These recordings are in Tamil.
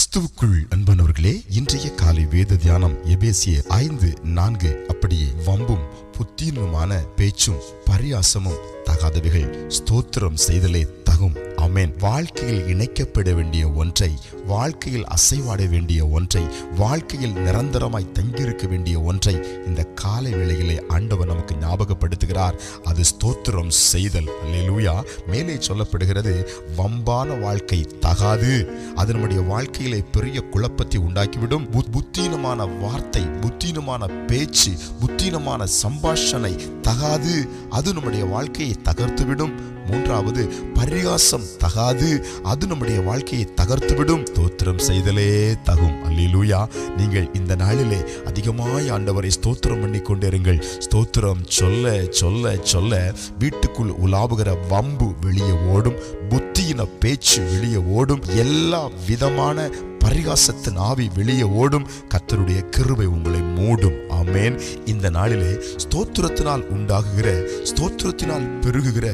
கிறிஸ்துவுக்குள் அன்பானவர்களே இன்றைய காலை வேத தியானம் எபேசிய ஐந்து நான்கு அப்படியே வம்பும் புத்தீனமான பேச்சும் பரியாசமும் தகாதவைகள் ஸ்தோத்திரம் செய்தலே தகும் அமேன் வாழ்க்கையில் இணைக்கப்பட வேண்டிய ஒன்றை வாழ்க்கையில் அசைவாட வேண்டிய ஒன்றை வாழ்க்கையில் நிரந்தரமாய் தங்கியிருக்க வேண்டிய ஒன்றை இந்த காலை வேளையிலே ஆண்டவர் நமக்கு ஞாபகப்படுத்துகிறார். அது ஸ்தோத்திரம் செய்தல். அல்லா மேலே சொல்லப்படுகிறது வம்பான வாழ்க்கை தகாது. அது நம்முடைய வாழ்க்கையிலே பெரிய குழப்பத்தை உண்டாக்கிவிடும். புத்தீனமான வார்த்தை புத்தீனமான பேச்சு புத்தீனமான சம்பாஷணை தகாது. அது நம்முடைய வாழ்க்கையை தகர்த்துவிடும். மூன்றாவது பரிகாசம் தகாது. அது நம்முடைய வாழ்க்கையை தகர்த்துவிடும். தோத்திரம் செய்தலே தகும். அல்லூயா நீங்கள் இந்த நாளிலே அதிகமாய் ஆண்டவரை ஸ்தோத்திரம் பண்ணி கொண்டிருங்கள். ஸ்தோத்திரம் சொல்ல சொல்ல சொல்ல வீட்டுக்குள் உலாவுகிற வம்பு வெளியே ஓடும். புத்தியின பேச்சு வெளியே ஓடும். எல்லா விதமான பரிகாசத்தின் ஆவி வெளியே ஓடும். கத்தருடைய கிருவை உங்களை மூடும். ஆமேன். இந்த நாளிலே ஸ்தோத்திரத்தினால் உண்டாகுகிற ஸ்தோத்திரத்தினால் பெருகுகிற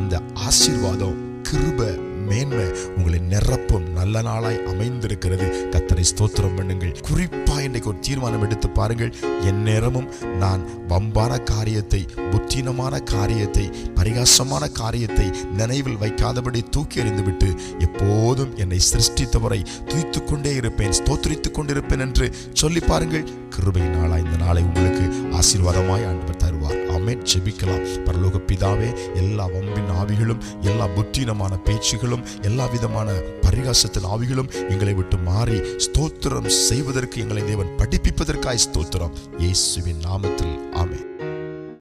அந்த ஆசீர்வாதம் கிருப மேன்மை உங்களை நிரப்பும் நல்ல நாளாய் அமைந்திருக்கிறது. கத்தனை ஸ்தோத்திரம் பண்ணுங்கள். குறிப்பாக இன்றைக்கு ஒரு தீர்மானம் எடுத்து பாருங்கள். என் நேரமும் நான் வம்பான காரியத்தை புத்தீனமான காரியத்தை பரிகாசமான காரியத்தை நினைவில் வைக்காதபடி தூக்கி எறிந்துவிட்டு எப்போ எப்பொழுதும் என்னை சிருஷ்டித்தவரை துதித்துக் கொண்டே இருப்பேன் ஸ்தோத்திரித்துக் கொண்டிருப்பேன் என்று சொல்லி பாருங்கள். கிருபை நாளா இந்த நாளை உங்களுக்கு ஆசீர்வாதமாய் ஆண்டவர் தருவார். ஆமென். ஜெபிக்கலாம். பரலோக பிதாவே எல்லா வம்பின் ஆவிகளும் எல்லா புத்தீனமான பேச்சுகளும் எல்லா விதமான பரிகாசத்தின் ஆவிகளும் எங்களை விட்டு மாறி ஸ்தோத்திரம் செய்வதற்கு எங்களை தேவன் படிப்பிப்பதற்காய் ஸ்தோத்திரம். இயேசுவின் நாமத்தில். ஆமென்.